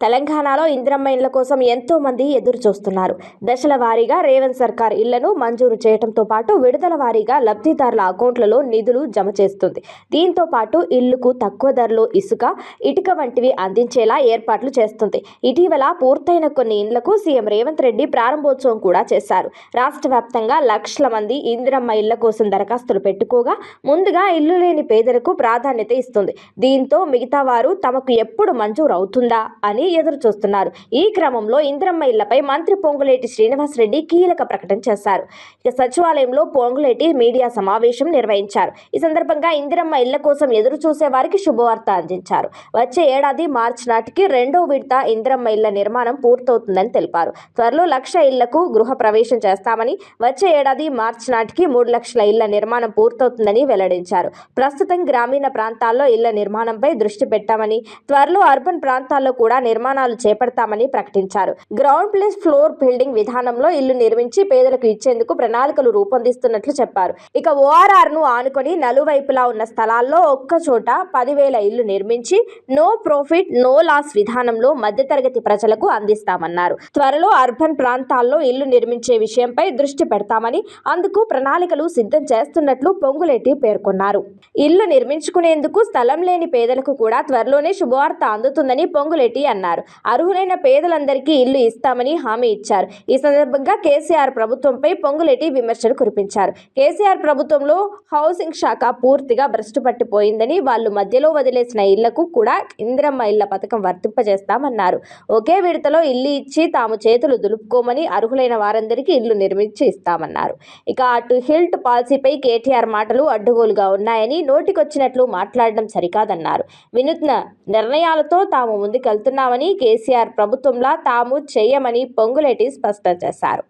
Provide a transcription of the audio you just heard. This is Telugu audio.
తెలంగాణలో ఇందిరమ్మ ఇళ్ళ కోసం ఎంతో మంది ఎదురు చూస్తున్నారు దశల వారీగా రేవంత్ సర్కార్ ఇళ్ళను మంజూరు చేయడంతో పాటు విడుదల వారీగా లబ్ధిదారుల అకౌంట్లలో నిధులు జమ చేస్తుంది. దీంతో పాటు ఇళ్ళకు తక్కువ ధరలో ఇసుక ఇటుక వంటివి అందించేలా ఏర్పాట్లు చేస్తుంది. ఇటీవల పూర్తయిన కొన్ని ఇండ్లకు సీఎం రేవంత్ రెడ్డి ప్రారంభోత్సవం కూడా చేశారు. రాష్ట్ర వ్యాప్తంగా లక్షల మంది ఇందిరమ్మ ఇళ్ళ కోసం దరఖాస్తులు పెట్టుకోగా ముందుగా ఇల్లు లేని పేదలకు ప్రాధాన్యత ఇస్తుంది. దీంతో మిగతా వారు తమకు ఎప్పుడు మంజూరు అవుతుందా అని ఎదురు చూస్తున్నారు. ఈ క్రమంలో ఇంద్రమ్మ ఇళ్ళపై మంత్రి పొంగులేటి శ్రీనివాసరెడ్డి కీలక ప్రకటన చేశారు. ఇక సచివాలయంలో పొంగులేటి మీడియా సమావేశం నిర్వహించారు. ఈ సందర్భంగా ఇందిరమ్మ ఇళ్ళ కోసం ఎదురు చూసే వారికి శుభవార్త అందించారు. వచ్చే ఏడాది మార్చి నాటికి రెండో విడత ఇందిరమ్మ ఇళ్ళ నిర్మాణం పూర్తవుతుందని తెలిపారు. త్వరలో లక్ష ఇళ్ళకు గృహ ప్రవేశం చేస్తామని వచ్చే ఏడాది మార్చి నాటికి మూడు లక్షల ఇళ్ళ నిర్మాణం పూర్తవుతుందని వెల్లడించారు. ప్రస్తుతం గ్రామీణ ప్రాంతాల్లో ఇళ్ళ నిర్మాణంపై దృష్టి పెట్టామని త్వరలో అర్బన్ ప్రాంతాల్లో కూడా నిర్మాణాలు చేపడతామని ప్రకటించారు. గ్రౌండ్ ప్లస్ ఫ్లోర్ బిల్డింగ్ విధానంలో ఇల్లు నిర్మించి పేదలకు ఇచ్చేందుకు ప్రణాళికలు రూపొందిస్తున్నట్లు చెప్పారు. ఇక ఓఆర్ఆర్ను ఆనుకొని నలువైపులా ఉన్న స్థలాల్లో ఒక్క చోట పదివేల ఇల్లు నిర్మించి నో ప్రాఫిట్ నో లాస్ విధానంలో మధ్యతరగతి ప్రజలకు అందిస్తామన్నారు. త్వరలో అర్బన్ ప్రాంతాల్లో ఇల్లు నిర్మించే విషయంపై దృష్టి పెడతామని అందుకు ప్రణాళికలు సిద్ధం చేస్తున్నట్లు పొంగులేటి పేర్కొన్నారు. ఇల్లు నిర్మించుకునేందుకు స్థలం లేని పేదలకు కూడా త్వరలోనే శుభవార్త అందుతుందని పొంగులేటి అన్నారు. అర్హులైన పేదలందరికీ ఇల్లు ఇస్తామని హామీ ఇచ్చారు. ఈ సందర్భంగా కేసీఆర్ ప్రభుత్వంపై పొంగులేటి విమర్శలు కురిపించారు. కేసీఆర్ ప్రభుత్వంలో హౌసింగ్ శాఖ పూర్తిగా భ్రష్టు పట్టిపోయిందని వాళ్ళు మధ్యలో వదిలేసిన ఇళ్ళకు కూడా ఇందిరమ్మ ఇళ్ళ పథకం వర్తింపజేస్తామన్నారు. ఒకే విడతలో ఇల్లు ఇచ్చి తాము చేతులు దులుపుకోమని అర్హులైన వారందరికీ ఇల్లు నిర్మించి ఇస్తామన్నారు. ఇక అటు హిల్ట్ పాలసీపై కేటీఆర్ మాటలు అడ్డుగోలుగా ఉన్నాయని నోటికొచ్చినట్లు మాట్లాడడం సరికాదన్నారు. వినూత్న నిర్ణయాలతో తాము ముందుకెళ్తున్నామని కేసీఆర్ ప్రభుత్వంలా తాము చేయమని పొంగులేటి స్పష్టం చేశారు.